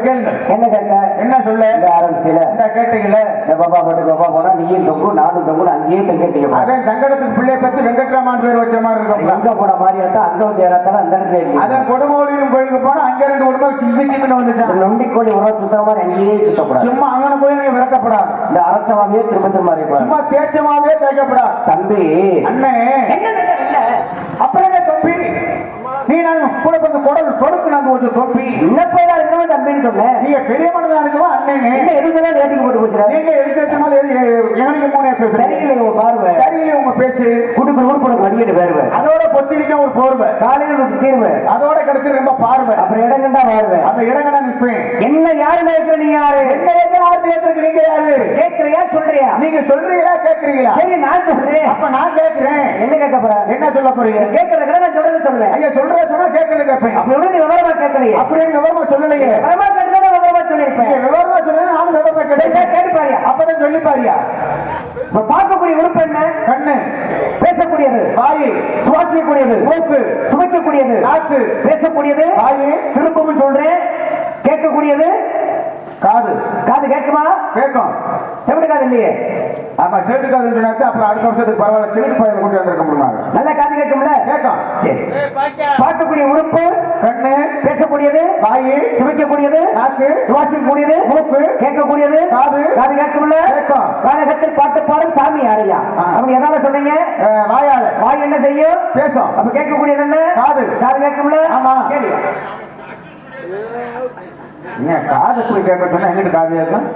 கேளுங்க என்ன கேட்க என்ன சொல்ல? இந்த ஆரம்பிச்சல இந்த கேட்டீங்கல்ல இந்த பாப்பா போட்டு பாப்பா போனா நீயும் தொங்கு நானும் தொங்கு அங்கேயே தங்கிட்டீங்க அதான் சங்கடத்துக்கு பிள்ளைய பத்தி வெங்கட்ராமன் பேர் வச்ச மாதிரி இருக்கும். எங்க போன மாதிரி இருந்தா அங்க வந்து அந்த இடத்துல அதான் கொடுமோடியும் கோயிலுக்கு போனா அங்க ரெண்டு உடம்பு சிங்கு சிங்குன்னு வந்துச்சான் நொண்டி கோழி உணவு சுத்தற மாதிரி அங்கேயே சுத்தக்கூடாது சும்மா அங்கன போய் நீங்க விரட்டப்படாது. இந்த அரசமாவே திரும்ப திரும்ப சும்மா தேய்ச்சமாவே தேய்க்கப்படாது. தம்பி. அண்ணே. அப்புறம் என்ன கூட கொஞ்சம் குடல் கொடுக்கு நாங்க கொஞ்சம் தொப்பி. என்ன போய் இருக்கணும் தம்பின்னு சொன்னேன் நீங்க பெரிய மனதா இருக்கவா அண்ணே என்ன எதுக்குதான் ரேட்டிங் போட்டு போச்சுறாரு நீங்க எதுக்கு வச்சனால எங்களுக்கு மூணே பேசுறீங்க சரியில்லை உங்க பார்வை. சரியில்லை உங்க பேச்சு. குடுக்கு உருப்படம் வடிக்கிட்டு பேருவேன் அதோட பொத்திரிக்க ஒரு போர்வை. காலையில் விட்டு தீர்வு. அதோட கிடைச்சு ரொம்ப பார்வை. அப்புறம் இடம் கண்டா வாழ்வேன் அந்த இடங்கடா நிற்பேன் என்ன யாரு நினைக்கிற நீங்க யாரு? என்ன நீங்க யாரு? கேட்கிறியா சொல்றியா? நீங்க சொல்றீங்களா கேக்குறீங்களா சரி நான் சொல்றேன். அப்ப நான் கேக்குறேன் என்ன கேட்க போறேன் என்ன சொல்ல போறீங்க? கேட்கறதுக்கு நான் சொல்றது சொல்லுவேன் ஐயா சொல்ற. சொன்னா கேட்கறது கேட்பேன் அப்படி நீ விவரமா கேட்கலையே. அப்படியே விவரமா சொல்லலையே. விவரமா கேட்டா விவரமா விவரமா சொல்லல நானும் விவரமா கேட்டேன் கேட்டு பாரியா அப்பதான் சொல்லி பாரியா பார்க்கக்கூடிய உறுப்பு என்ன? கண்ணு. பேசக்கூடியது. வாயு. சுவாசிக்கக்கூடியது. மூக்கு சுமைக்கக்கூடியது நாக்கு. பேசக்கூடியது. வாயு. திரும்பவும் சொல்றேன். கேட்கக்கூடியது. காது. காது கேட்குமா? கேட்கும். செவிட்டு காது இல்லையே. ஆமா காதுன்னு சொன்னாக்க அப்புறம் அடுத்த வருஷத்துக்கு பரவாயில்ல சேட்டு பையன் கொண்டு வந்திருக்க முடியுமா? நல்ல காது கேட்கும்ல? கேட்கும். சரி. பார்க்கக்கூடிய உறுப்பு கண்ணு பேசக்கூடியது வாயு சுமைக்கக்கூடியது நாக்கு சுவாசிக்கக்கூடியது மூக்கு கேட்கக்கூடியது காது. காது கேட்கும்ல? கேட்கும். காலகத்தில் பாட்டு பாடும் சாமி யாரையா. அவங்க எதால சொன்னீங்க? வாயால. வாய் என்ன செய்யும்? பேசும். அப்ப கேட்கக்கூடியது என்ன? காது. காது கேட்கும்ல? ஆமா. கேளு. ஏன் காது இப்படி கேட்க சொன்னா எங்கிட்டு காது கேட்கும்?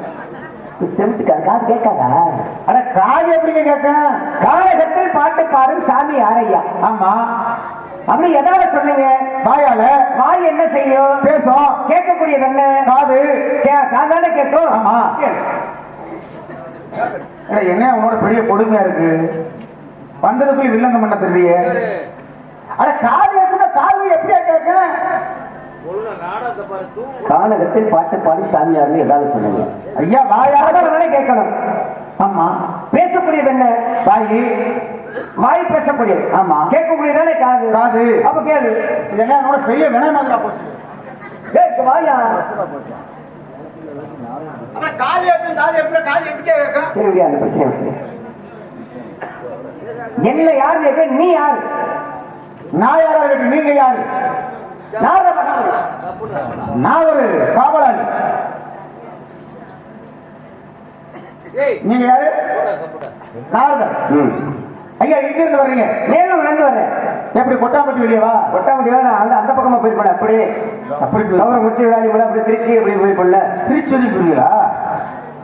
செவத்துக்கு காது கேட்காதா? அட காது எப்படிங்க கேட்க? காலகத்தில் பாட்டு பாடும் சாமி யாரையா ஆமா. அப்படி எதாவது சொன்னீங்க வாயால. வாய் என்ன செய்யும்? பேசும். கேட்கக்கூடியது என்ன? காது. கே- காதால கேட்கும்? ஆமா. அட, என்ன உன்னோட பெரிய கொடுமையா இருக்கு? வந்ததுக்குள்ள வில்லங்கம் பண்ண தெரியலையே அட காது கேட்குன்னா காது எப்படியா கேட்க கானகத்தில் பாட்டு பாடும் சாமி யாருன்னு ஏதாவது சொல்லுங்க ஐயா வாயால காதால கேட்கணும். ஆமா. பேசக்கூடியது என்ன? வாயி. வாய் பேசக்கூடியது. ஆமா. கேட்கக்கூடியதானே காது? காது. அப்ப கேளு. இது என்ன? பெரிய வினய மாதிரியா போச்சு கேட்க வாயா. காது காது காது. என்ன யார் கேட்க? நீ யார்? நான் யாரா இருக்கு நீங்க யாரு? நான் ஒரு காவலாளி நீங்க யாரு? ஐயா எங்க இருந்து வர்றீங்க? மேலும் நடந்து வர்றேன். எப்படி கொட்டாம்பட்டி வெளியவா கொட்டாமட்டி வேணா அந்த அந்த பக்கமா போயிருப்பேன். அப்படியே. அப்படி அவரை முச்சி விளையாடி கூட அப்படி திருச்சி அப்படி போயிருப்பல திருச்செரி புரியலா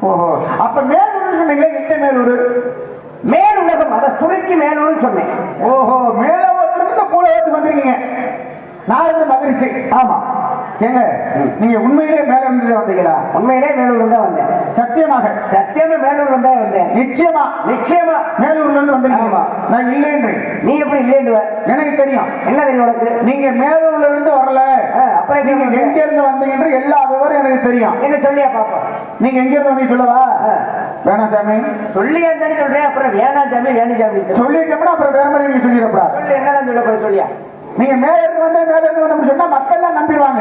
ஓஹோ. அப்ப மேலூர் சொன்னீங்களே எந்த மேலூர் மேல் உலகம். அதை சுருக்கி மேலூர்னு சொன்னேன். ஓஹோ. மேலோகத்திலிருந்து பூலோகத்துக்கு வந்திருக்கீங்க. நாரத மகரிஷி. ஆமா. ஏங்க நீங்க உண்மையிலே மேல இருந்து வந்தீங்களா? உண்மையிலே மேலூர் தான் வந்தேன். சத்தியமாக. சத்தியமே மேலூர் தான் வந்தேன். நிச்சயமா. நிச்சயமா. மேலூர்ல இருந்து வந்திருக்கீங்க. ஆமா. நான் இல்லைன்றேன் நீ எப்படி இல்லைன்னு எனக்கு தெரியும். என்ன தெரியும் உனக்கு? நீங்க மேலூர்ல இருந்து வரல அப்புறம் நீங்க எங்க இருந்து வந்தீங்கன்ற எல்லா விவரம் எனக்கு தெரியும். என்ன சொல்லியா பாப்போம்? நீங்க எங்க இருந்து வந்தீங்க சொல்லவா. வேணாம் சாமி. சொல்லியா தானே சொல்றேன். அப்புறம் வேணாம் சாமி வேணும் சாமி. சொல்லிட்டோம்னா அப்புறம் வேற மாதிரி நீங்க சொல்லு என்னதான் சொல்ல போற சொல்லியா? நீங்க மேல இருந்து வந்தா மேல இருந்து வந்தோம்னு சொன்னா மக்கள் எல்லாம் நம்பிடுவாங்க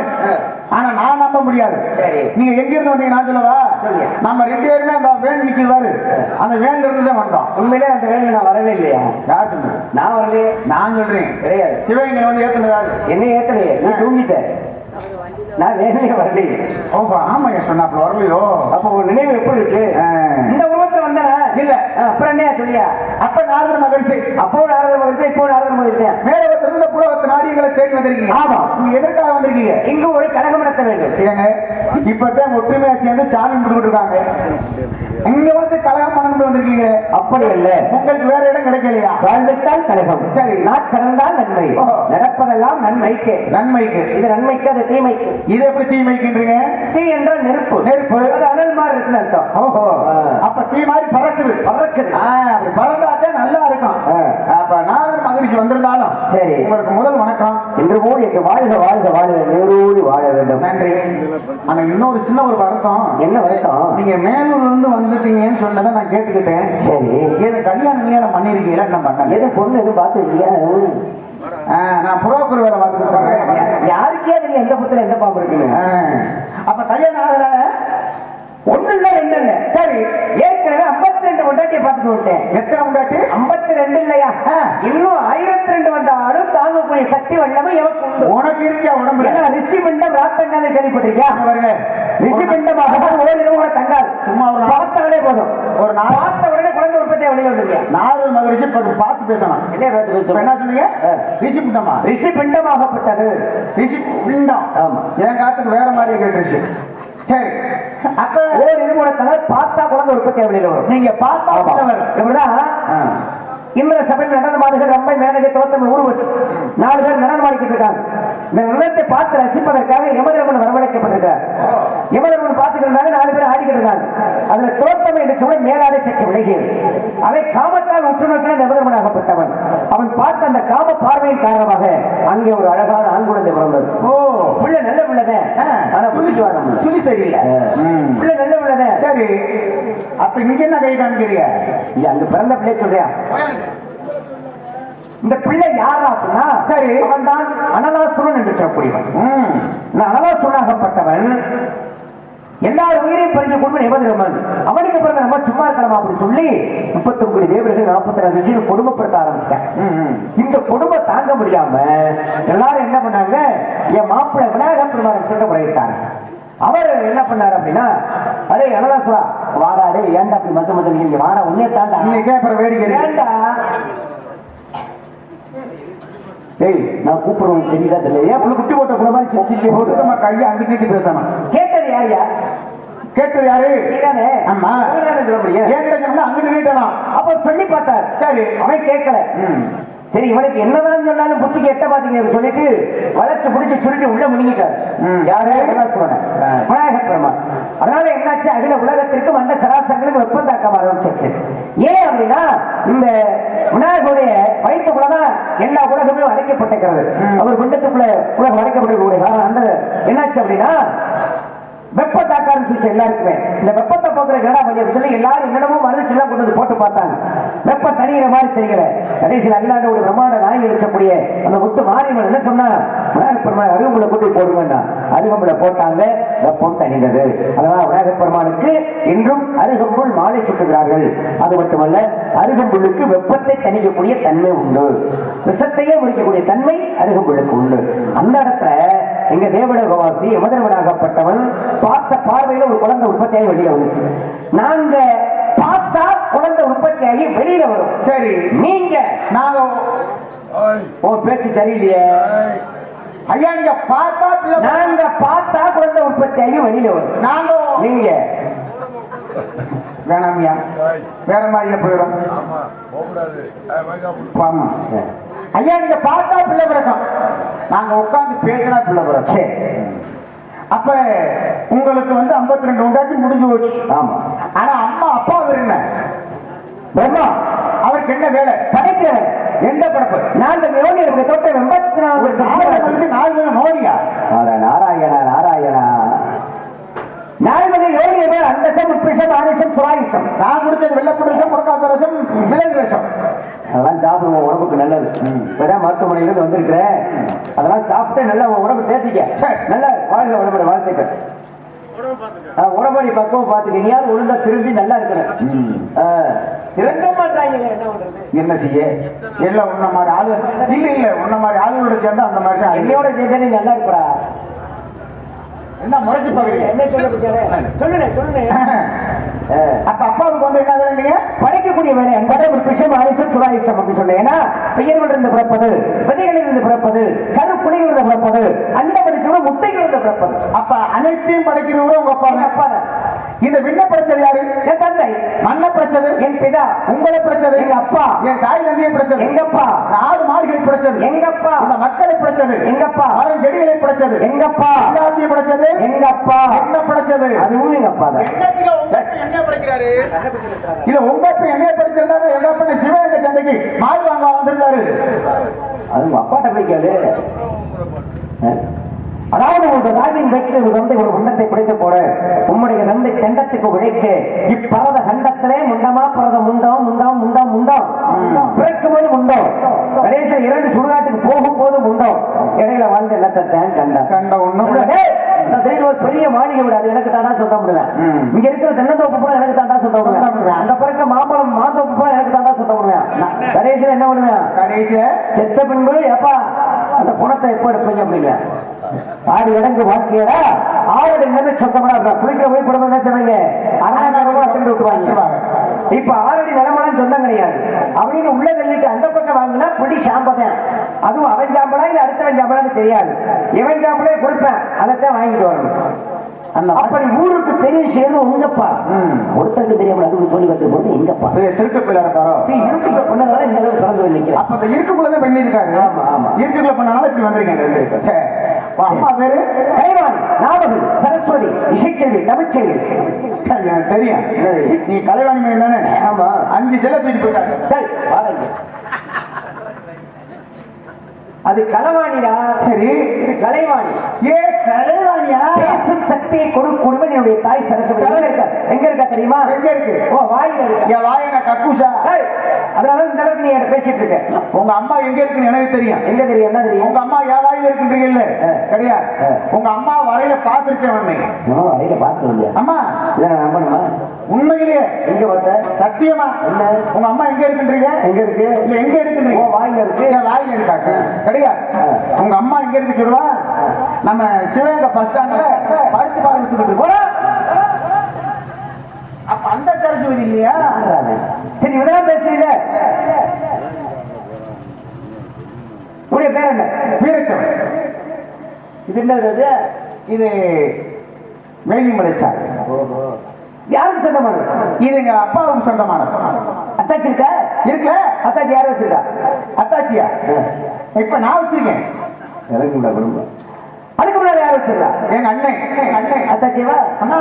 ஆனா நான் நம்ப முடியாது. சரி. நீங்க எங்க இருந்து வந்தீங்க நான் சொல்லவா. நம்ம ரெண்டு பேருமே அந்த வேன் நிக்குது பாரு அந்த வேன்ல இருந்து தான் வந்தோம். உண்மையிலே அந்த வேலையில நான் வரவே இல்லையா? யார் சொன்னது நான் வரலையே. நான் சொல்றேன். கிடையாது. சிவகங்கை வந்து ஏத்துனது யாரு? என்ன ஏத்தலையே நீ தூங்கிட்ட. நான் வேலையே வரலையே. ஓஹோ ஆமாய்யா சொன்னாப்ல வரலையோ? அப்ப உன் நினைவு எப்படி இருக்கு. இந்த உருவத்துல வந்தனா? இல்ல. அப்புறம் என்ன சொல்லியா? அப்ப நாரத மகரிஷி. அப்போ நாரத மகிழ்ச்சி இப்போ நாரத மகிழ்ச்சி மேலவத்திலிருந்து புலவத்து நாடியங்களை தேடி வந்திருக்கீங்க. ஆமா. எதற்காக வந்திருக்கீங்க? இங்கு ஒரு கழகம் நடத்த வேண்டும். ஏங்க? இப்பதான் ஒற்றுமையா சேர்ந்து சாமி கும்பிட்டு இருக்காங்க இங்க வந்து கலகம் பண்ண வந்திருக்கீங்க. அப்படி அல்ல உங்களுக்கு வேற இடம் கிடைக்கலையா? வாழ்விட்டால் கழகம். சரி. நாட்கடந்தால் நன்மை. ஓஹோ. நடப்பதெல்லாம் நன்மைக்கு. நன்மைக்கு. இது நன்மைக்கு அது தீமைக்கு. இது எப்படி தீமைக்குன்றீங்க? தீ என்றால் நெருப்பு. நெருப்பு. அது அனல் மாதிரி இருக்குன்னு அர்த்தம். ஓஹோ. அப்ப தீ மாதிரி பறக்குது. பறக்குது. அப்படி பறந்தாதான் நல்லா இருக்கும். அப்ப நாரத மகிழ்ச்சி வந்திருந்தாலும் சரி. உங்களுக்கு முதல் வணக்கம். இன்று போல் எங்க வாழ்க வாழ்க வாழ்க. நேரோடு வாழ வேண்டும். நன்றி. இன்னொரு சின்ன ஒரு வருத்தம். என்ன வருத்தம்? நீங்க மேலூர்ல இருந்து வந்துட்டீங்கன்னு சொன்னதை நான் கேட்டுக்கிட்டேன். சரி. ஏது கல்யாணம் நீங்க பண்ணிருக்கீங்களா? என்ன பண்ணல எது பொண்ணு எதுவும் பார்த்து இல்லையா நான் புரோக்கர் வேலை பார்த்துட்டு யாருக்கே தெரியும் எந்த புத்துல எந்த பாம்பு இருக்குன்னு அப்ப கல்யாணம் ஆகல? ஒண்ணு இல்ல இல்ல சரி. 52 ரெண்டு கொண்டாட்டியை பார்த்துட்டு விட்டேன் எத்தனை உண்டாட்டு 52 ரெண்டு இல்லையா. இன்னும் ஆயிரத்தி ரெண்டு வந்தாலும் தாங்கக்கூடிய சக்தி வல்லமை எவருக்கு உண்டு. உனக்கு இருக்கியா உடம்புல? ஏன்னா ரிஷி பிண்டம் ராத்தங்கால கேள்விப்பட்டிருக்கியா. ரிஷி பிண்டமாக ஓரிரவு கூட தங்காது. சும்மா பார்த்தாலே போதும். ஒரு நாள். பார்த்த உடனே குழந்தை உற்பத்தியா வெளியே வந்துருக்கியா நாலு மகிழ்ச்சி இப்ப பார்த்து பேசணும் என்ன பார்த்து சொன்னீங்க. ரிஷி பிண்டமா? ரிஷி பிண்டமாகப்பட்டது. ரிஷி பிண்டம் ஆமா. என் காத்துக்கு வேற மாதிரி கேட்டுருச்சு சரி. அப்ப கூட தங்காது பார்த்தா குழந்தை உற்பத்தியா வெளியில வரும். நீங்க பார்த்தா. இப்படிதான் ஆ. இந்திர சபையில் நடனமாடுகள் ரம்பை மேனகை தோத்தம் ஊர்வசி. நாலு பேர் நடனமாடிக்கிட்டு இருக்காங்க. இந்த நடனத்தை பார்த்து ரசிப்பதற்காக யமதர்மன் வரவழைக்கப்பட்டிருக்கார். யமதர்மன் பார்த்துட்டு இருந்தாங்க நாலு பேர் ஆடிக்கிட்டு இருக்காங்க அதுல தோத்தம் என்று சொல்ல மேலாடை சற்று விலகியது. அதை காமத்தால் உற்று நோக்கின யமதர்மனாகப்பட்டவன் அவன் பார்த்த அந்த காம பார்வையின் காரணமாக அங்கே ஒரு அழகான ஆண் குழந்தை பிறந்தது. ஓ. பிள்ளை நல்ல பிள்ளைதான். ஆனா புரிஞ்சு வரணும் சுழி சரியில்லை. பிள்ளை நல்ல பிள்ளைதான் சரி. அப்ப இங்க என்ன கை காமிக்கிறீங்க அங்க பிறந்த பிள்ளை சொல்றியா? இந்த பிள்ளை யாரா அப்படின்னா சரி. அவன் தான் அனலாசுரன் என்று சொல்லக்கூடியவன். இந்த அனலாசுரனாகப்பட்டவன் எல்லா உயிரையும் பறிஞ்ச குடும்பம் எவதிரமன் அவனுக்கு பிறந்த நம்ம சும்மா இருக்கலாம் அப்படின்னு சொல்லி முப்பத்தி ஒன்பது தேவர்கள் நாற்பத்தி ரெண்டு விஷயம் கொடுமைப்படுத்த ஆரம்பிச்சிட்டேன். இந்த கொடுமை தாங்க முடியாம எல்லாரும் என்ன பண்ணாங்க என் மாப்பிள்ளை விநாயகர் பெருமாள் சொல்ல முறையிட்டாங்க அவர் என்ன பண்ணாரு அப்படின்னா அரே அனலாசுரா வாடா டே ஏன்டா அப்படி மத்த மத்த நீங்க வாடா உன்னே தாண்டா வேடிக்கை. ஏன்டா டேய் நான் கூப்பிடுறது தெரியுதா தெரியல ஏன் புள்ள குட்டி போட்ட புள்ள மாதிரி சுத்தி போடு நம்ம கையை அங்கிட்டு பேசணும் கேட்டது யாரியா கேட்டது யாரு? நீதானே? ஆமா. சொல்ல முடியும் என்கிட்ட சொன்னா அங்கிட்டு நீட்டணும் அப்ப சொல்லி பார்த்தார். சரி. அவன் கேட்கல. சரி இவனுக்கு என்னதான் சொன்னாலும் புத்திக்கு எட்ட பாத்தீங்க சொல்லிட்டு வளைச்சு பிடிச்சு சுருட்டி உள்ள முழுங்கிட்டார். ம். யாரு? விநாயகர் பெருமான். அதனால என்னாச்சு? அகில உலகத்திற்கு வந்த சராசரங்களுக்கு வெப்பம் தாக்கம் ஆரம்பிச்சிருச்சு. ஏன் அப்படின்னா இந்த விநாயகருடைய வயிற்றுக்குள்ளதான் எல்லா உலகமும் அடைக்கப்பட்டிருக்கிறது. அவர் பிண்டத்துக்குள்ள உலகம் அடைக்கப்பட்டிருக்கக்கூடிய காரணம் அந்த என்னாச்சு அப்படின்னா எல்லாருக்குமே. இந்த வெப்பத்தை போக்குற கடா சொல்லி எல்லாரும் என்னென்னமோ மருந்து எல்லாம் கொண்டு வந்து போட்டு பார்த்தாங்க. வெப்பம் தனிகிற மாதிரி தெரியல. கடைசியில் அகிலாண்டோட பிரம்மாண்ட நாய் அழிச்சக்கூடிய அந்த முத்து மாரியம்மன் என்ன சொன்னா? அருகம்புல போடுவேன்னா போட்டாங்க வெப்பம் தனிந்தது அதனால விநாயகர் இன்றும் அருகம்புல் மாலை சுட்டுகிறார்கள். அது மட்டுமல்ல அருகம்புல்லுக்கு வெப்பத்தை தணிக்கக்கூடிய தன்மை உண்டு. விஷத்தையே முடிக்கக்கூடிய தன்மை அருகம்புல்லுக்கு உண்டு. அந்த இடத்துல எங்க தேவலோகவாசி யமதர்மனாகப்பட்டவன் பார்த்த பார்வையில ஒரு குழந்தை உற்பத்தியாகி வெளியில வந்துச்சு. நாங்க பார்த்தா குழந்தை உற்பத்தியாகி வெளியில வரும். சரி. நீங்க. நாங்க உன் பேச்சு சரியில்லையே. ஐயா. நீங்க பார்த்தா பிள்ளை நாங்க பார்த்தா குழந்தை உற்பத்தியாகி வெளியில வரும். நாங்க நீங்க. வேணாமியா வேற மாதிரியே போயிடும். ஆமா ஐயா நீங்க பார்த்தா பிள்ளை பிறக்கும். நாங்க உட்கார்ந்து பேசினா பிள்ளை பிறக்கும். சரி. அப்ப உங்களுக்கு வந்து 52 ரெண்டு உண்டாட்டி முடிஞ்சு போச்சு. ஆமா. ஆனா அம்மா அப்பா அவர் என்ன? பிரம்மா அவருக்கு என்ன வேலை? படைக்கிறேன் எந்த படப்பு? நாங்கள் யோகியருக்கு தொட்ட எண்பத்தி நாலு நாலு நாலு மணி நாராயணா நாராயணா. நால்வகை யோகியர்கள் அண்டசம் ஆனிசம் நான் குடிச்சது வெள்ளப்பூடு ரசம் முடக்காத்த ரசம் மிளகு ரசம் அதெல்லாம் சாப்பிடுவோம் உடம்புக்கு நல்லது. இப்பதான் மருத்துவமனையிலிருந்து வந்திருக்கிறேன். அதெல்லாம் சாப்பிட்டு நல்லா உன் உடம்பு தேத்திக்க. சரி. நல்லா வாழ்க உடம்புல வாழ்த்துக்கள். ஆ, உடம்பு நீ பக்குவம் பார்த்துக்க. நீ யாரும் ஒழுங்கா திரும்பி நல்லா இருக்கணும். ஆ, திறக்க மாட்டாங்க என்ன செய்ய? எல்லாம் உன்ன மாதிரி ஆளு இல்ல இல்ல உன்ன மாதிரி ஆளுகளோட சேர்ந்து அந்த மாதிரி. என்னையோட சேர்த்து நீ நல்லா இருப்படா. என்ன முறைச்சு பாக்குறீங்க என்ன சொல்ல சொல்லுனே ஆ. அப்ப அப்பாவுக்கு வந்து என்ன வேலைங்க படைக்கக்கூடிய வேலை என்பதை ஒரு விஷயம் ஆயுஷம் சுராயுஷம் அப்படின்னு சொன்னேன் ஏன்னா பெயர்களிலிருந்து பிறப்பது விதைகளிலிருந்து பிறப்பது கருப்புலிகளிலிருந்து பிறப்பது அண்டமடிச்சோட முட்டைகளிலிருந்து பிறப்பது. அப்ப அனைத்தையும் படைக்கிறவரும் உங்க அப்பா அப்பா. இந்த விண்ண யாரு? என் தந்தை. மண்ணை படைச்சது என் பிதா. உங்களை படைச்சது எங்க அப்பா. என் தாய் தந்தையை படைச்சது எங்கப்பா. ஆடு மாடுகளை படைச்சது எங்கப்பா. இந்த மக்களை படைச்சது எங்கப்பா. மரம் செடிகளை படைச்சது எங்கப்பா. எல்லாத்தையும் படைச்சது எங்கப்பா. என்ன படைச்சது அதுவும் எங்க அப்பா தான் என்ன படைக்கிறாரு? இல்ல உங்க அப்பா என்ன படிச்சிருந்தாரு? எங்க அப்பா சிவகங்கை சந்தைக்கு மாடு வாங்க வந்திருந்தாரு. அது உங்க அப்பாட்ட போய் கேளு. ஆ? அதாவது உங்க தாயின் வயிற்றில் ஒரு தந்தை ஒரு உண்டத்தை பிடித்து போட. உம்முடைய தந்தை தெண்டத்துக்கு உழைக்க இப்பரத கண்டத்திலே முண்டமா பரத முண்டம் முண்டம் முண்டம் முண்டம். பிறக்கும் போது முண்டம். கடைசியில் இறந்து சுடுகாட்டுக்கு போகும் போது முண்டம். இடையில வாழ்ந்த எல்லாத்தை தான் கண்டான் கண்ட ஒண்ணும் ஒரு பெரிய மாளிகை விட அது எனக்கு தாண்டா சொல்ல முடியல. இங்க இருக்கிற தென்னந்தோப்பு பூரா எனக்கு தாண்டா சொல்ல முடியல. அந்த பிறக்க மாம்பழம் மாந்தோப்பு பூரா எனக்கு தாண்டா சொல்ல முடியல கடைசியில் என்ன பண்ணுவேன்? கடைசியா செத்த பின்பு எப்பா அந்த பணத்தை எப்ப எடுப்பீங்க? அப்படிங்க ஆடு இடங்கு வாழ்க்கையடா. ஆறு நின்று சொந்தமா இருக்கா குளிக்கிற போய் குடும்பம் என்ன சொன்னீங்க? ரூபாய் திரும்பி விட்டுருவாங்க. இப்ப ஆறடி நிலமெல்லாம் சொந்தம் கிடையாது. அப்படின்னு உள்ள தள்ளிட்டு அந்த பக்கம் வாங்கினா பிடி சாம்பதான் அதுவும் அவன் சாம்பலா இல்ல அடுத்தவன் சாம்பலான்னு தெரியாது. இவன் சாம்பலே கொடுப்பேன். அதைத்தான் வாங்கிட்டு வரணும். அப்படி ஊருக்கு தெரியும் சேர்ந்து உங்கப்பா. ஒருத்தருக்கு தெரியாமல் அதுக்கு சொல்லி வந்து போது எங்கப்பா பெரிய திருட்டு பிள்ளை இருக்காரோ? இருட்டுக்குள்ள பண்ணதால இந்த அளவு திறந்து நிற்கிறேன் அப்ப இருக்காரு ஆமா, ஆமா. இருக்குக்குள்ள பண்ணனால இப்படி வந்திருக்கீங்க அம்மா பேரு கலைவாணி நாவகி சரஸ்வதி இசைச்செல்வி தமிழ்ச்செல்வி தெரியும் நீ கலைவாணி மகன் தானே? ஆமா. அஞ்சு செல்ல தூக்கிட்டு போயிட்டாங்க. அது களவாணிடா சரி. இது கலைவாணி. ஏ கலைவாணியா பேசும் சக்தியை கொடுக்கும் என்னுடைய தாய் சரஸ்வதி எங்க இருக்கா? எங்க இருக்கா தெரியுமா? எங்க இருக்கு? ஓ வாயில இருக்கா. என் வாயன கக்கூசா? டேய், அதனால இந்த அளவுக்கு நீ என்கிட்ட பேசிட்டு இருக்க. உங்க அம்மா எங்க இருக்குன்னு எனக்கு தெரியும். எங்க தெரியும்? என்ன தெரியும்? உங்க அம்மா என் வாயில. கிடையாது ஆ. உங்க அம்மா வரையில பாத்துருக்கேன் வந்தேன் நான் வரையில வந்தியா அம்மா. இதை நான் நம்பணுமா? உண்மையிலேயே. எங்க பார்த்த சத்தியமா. என்ன? உங்க அம்மா எங்க இருக்குன்றீங்க? எங்க இருக்கு? இல்ல எங்க இருக்குன்றீங்க? ஓ வாயில இருக்கு. என் வாயில இருக்காக்க கிடையாது உங்க அம்மா எங்க இருக்கு சொல்லுவா? நம்ம சிவகங்கை பஸ் ஸ்டாண்ட்ல பருத்தி பால் வித்துக்கிட்டு இருக்கோம். அப்ப அந்த சரஸ்வதி இல்லையா? சரி இதெல்லாம் பேசுறீங்க. உடைய பேர் என்ன? வீரக்கம் இது என்னது இது வேலி சார் யாருக்கு சொந்தமானது? இது எங்க அப்பாவுக்கு சொந்தமானது. அத்தாச்சி இருக்கா? இருக்குல்ல அத்தாச்சி யாரும் வச்சிருக்கா? அத்தாச்சியா? இப்ப நான் வச்சிருக்கேன். இறங்குடா குடும்பம் அதுக்கு முன்னாடி யார் வச்சிருக்கா? எங்க அண்ணன். அண்ணன். அத்தாச்சியவா? அண்ணா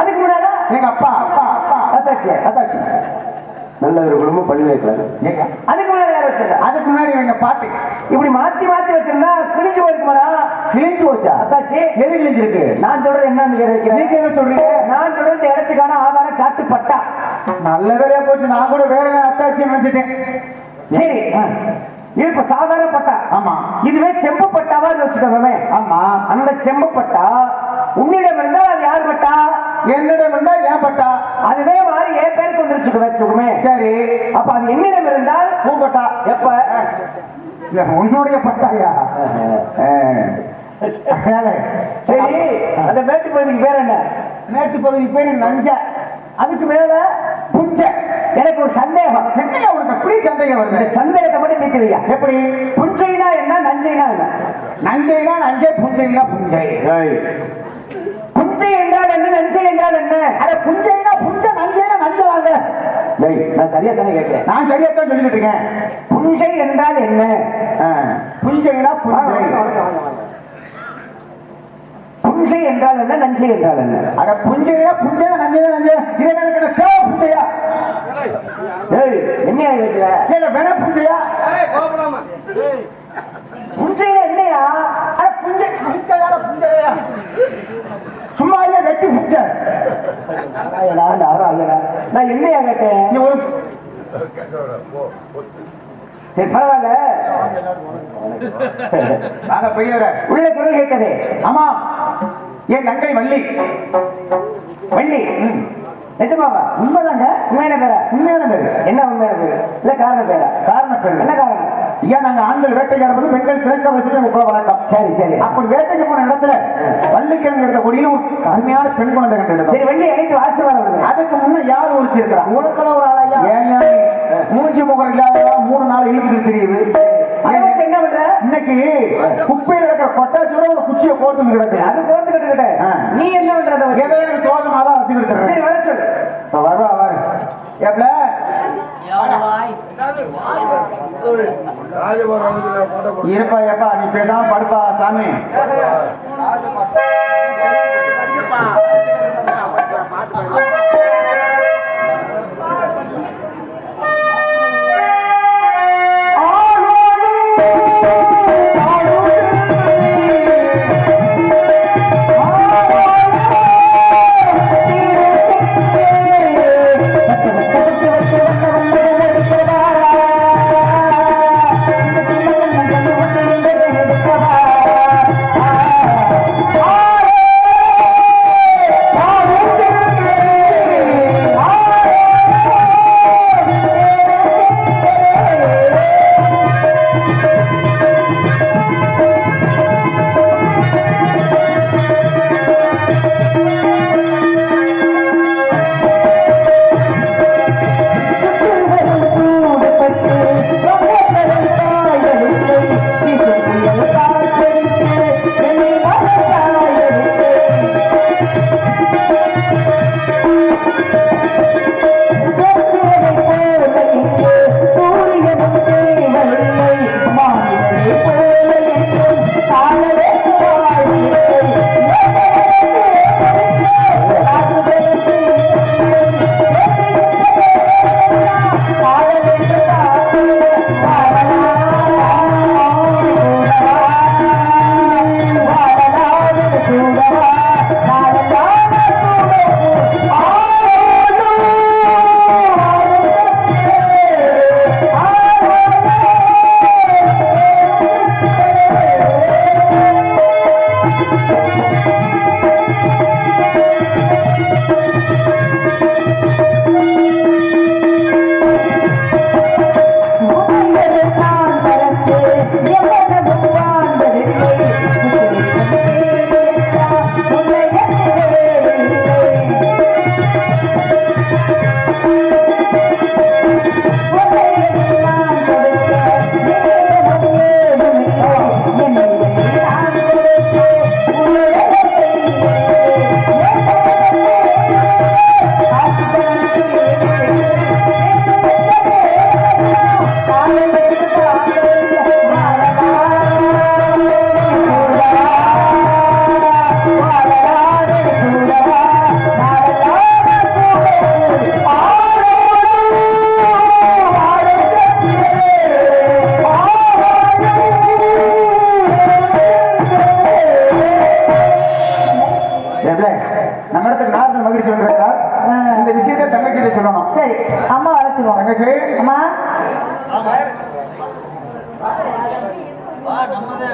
அதுக்கு முன்னாடி? எங்க அப்பா அப்பா அப்பா. அத்தாச்சியா அத்தாச்சி. நல்ல ஒரு குடும்பம் பண்ணி வைக்கலாம் எங்க? அதுக்கு முன்னாடி யார் வச்சிருக்கா? அதுக்கு முன்னாடி எங்க பாட்டி. இப்படி மாத்தி மாத்தி வச்சிருந்தா கிழிஞ்சு போயிருக்குமாடா கிழிஞ்சு போச்சா? அத்தாச்சி. எது கிழிஞ்சிருக்கு? நான் சொல்றது என்னன்னு நீங்க கேட்கிறேன் என்ன சொல்றீங்க? நான் சொல்றது இந்த இடத்துக்கான ஆதாரம் காட்டுப்பட்டா. நல்ல வேலையா போச்சு. நான் கூட வேற அத்தாச்சி நினைச்சிட்டேன் சரி. இப்ப சாதாரண பட்டா? ஆமா. இதுவே செம்பு பட்டாவா வச்சுக்கோமே ஆமா. அந்த செம்பு பட்டா உன்னிடம் இருந்தால் அது யார் பட்டா? என்னிடம் இருந்தா ஏன் பட்டா. அதுவே மாறி என் பேருக்கு வந்துருச்சு வச்சுக்கோமே. சரி. அப்ப அது என்னிடம் இருந்தால்? பூப்பட்டா எப்ப? இல்ல, உன்னுடைய பட்டாயா? சரி. அந்த மேட்டு பகுதிக்கு பேர் என்ன? மேட்டு பகுதி பேரு நஞ்ச. அதுக்கு மேல புஞ்ச எனக்கு ஒரு சந்தேகம். என்னையா உனக்கு அப்படி சந்தேகம் இந்த வருது சந்தேகத்தை மட்டும் தீர்க்கலையா? எப்படி? புஞ்சைனா என்ன நஞ்சைனா என்ன? நஞ்சைனா நஞ்சை புஞ்சைனா புஞ்சை. புஞ்சை என்றால் என்ன நஞ்சை என்றால் என்ன? அட புஞ்சைனா புஞ்ச நஞ்சைனா நஞ்சலாங்க டேய், நான் சரியா தானே கேட்கிறேன். நான் சரியாத்தான் சொல்லிட்டு இருக்கேன். புஞ்சை என்றால் என்ன? புஞ்சைனா புஞ்சை. புஞ்சை என்றால் என்ன நஞ்சை என்றால் என்ன? அட புஞ்சைனா புஞ்சை நஞ்சைனா நஞ்சை. இது எனக்கு புஞ்சையா ஏய் என்னையா கேட்கிற இல்ல வேணா புஞ்சையா புஞ்சைனா என்னையா? அட புஞ்சை புஞ்சையா புஞ்சையா சும்மா இல்ல வெட்டி புஞ்சை ஆராயடா. நான் என்னையா கேட்டேன்? நீ ஒரு. சரி பரவாயில்ல. நாங்க பெரியவர உள்ள குரல் கேட்டதே. ஆமா. என் தங்கை வள்ளி. வள்ளி. நிஜமாவா? உண்மைதாங்க? உண்மையான பேரா? உண்மையான பேரு. என்ன உண்மையான பேரு? இல்ல காரண பேரா? காரண பேரு. என்ன காரணம்? ஏன் நாங்க ஆண்கள் வேட்டைக்காடும் போது பெண்கள் திறக்க வசதி உட்கார வழக்கம் சரி சரி. அப்படி வேட்டைக்கு போன இடத்துல கொடியில ஒரு அருமையான பெண் குழந்தை கண்டு சரி வள்ளி அழைத்து ஆசீர்வாதம் அதுக்கு முன்ன யார் ஒருத்தி இருக்கிறா உனக்கெல்லாம் ஒரு ஆளாயா ஏங்க மூஞ்சி முகம் இல்லாதவா மூணு நாள் இழுத்துட்டு தெரியுது. என்ன பண்ற இன்னைக்கு குப்பையில இருக்கிற கொட்டாச்சோட ஒரு குச்சியை போட்டு கிடக்கு. அது கோர்த்துக்கிட்டு ஆ. நீ என்ன பண்ற வச்சு? எனக்கு தோதமா தான் வச்சுக்கிட்டு சரி இருக்கேன் வர சொல்லு. இப்ப வருவா வாரு எப்பல பாட்ட. இருப்பா. எப்பா நீ பேசாம படுப்பா சாமி.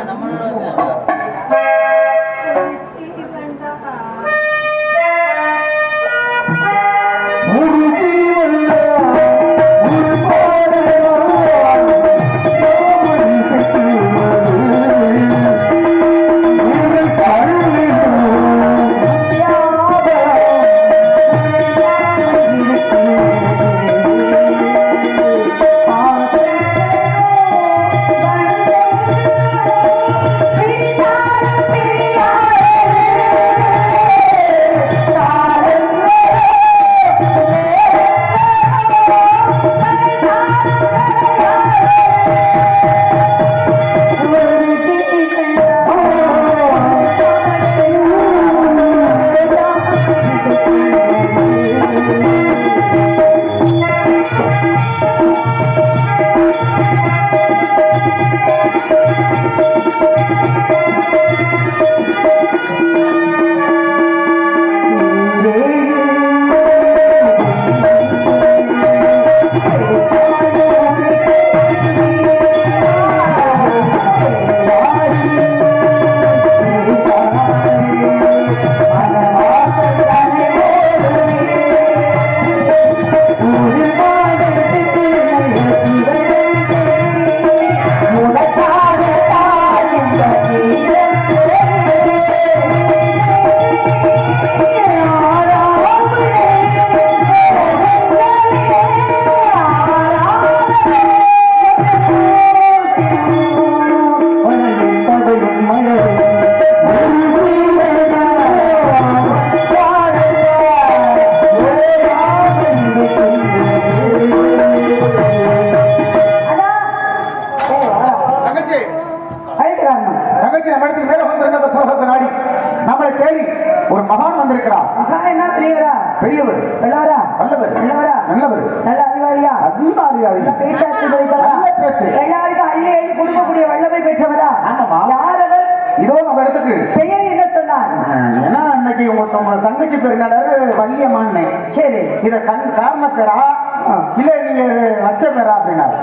தங்கச்சி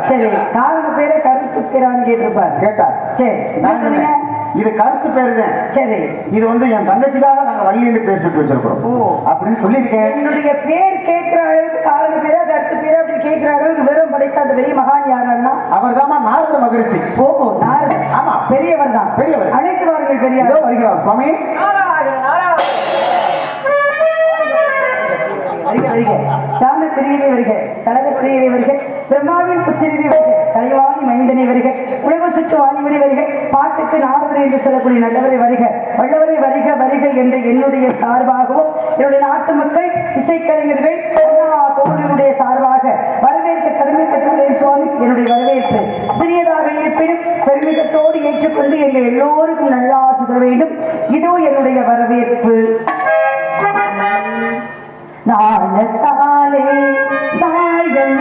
சரி காரண பேரை கருத்து பேரான்னு கேட்டிருப்பார். கேட்டார். சரி என்ன நான் சொன்னீங்க? இது கருத்து பேரு தான் சரி. இது வந்து என் தங்கச்சிக்காக நாங்க வள்ளின்னு பேர் சுட்டு வச்சிருக்கிறோம். ஓ. அப்படின்னு சொல்லியிருக்கேன். என்னுடைய பேர் கேட்கிற அளவுக்கு காரண பேரா கருத்து பேரா அப்படி கேட்கிற அளவுக்கு வெறும் படைத்த அந்த பெரிய மகான் யாருன்னா? அவர் தாமா நாரத மகரிஷி. ஓ நாரதர். ஆமா. பெரியவர் தான். பெரியவர். அழைத்து வாருங்கள் இதோ பெரியார் வருகிறார். சுவாமி. வருக வருக. ராம பிரியனை வருக. கழக பிரியனை வருக. பிரம்மாவின் புத்திரிதி தலைவாணி மைந்தனை வருக. உழவு சுட்டு வாணிவனை வருக. பாட்டுக்கு நாரதன் என்று சொல்லக்கூடிய நல்லவரை வருக. வல்லவரை வருக வருக என்ற என்னுடைய சார்பாகவும் என்னுடைய நாட்டு மக்கள் இசைக்கலைஞர்கள் தோழர்களுடைய சார்பாக வரவேற்க பெருமிக்கத்துடன் சுவாமி. என்னுடைய வரவேற்பு சிறியதாக இருப்பினும் பெருமிதத்தோடு ஏற்றுக்கொண்டு எங்கள் எல்லோருக்கும் நல்ல ஆசிரியர் வேண்டும். இதோ என்னுடைய வரவேற்பு. நாளத்தாலே தாயம்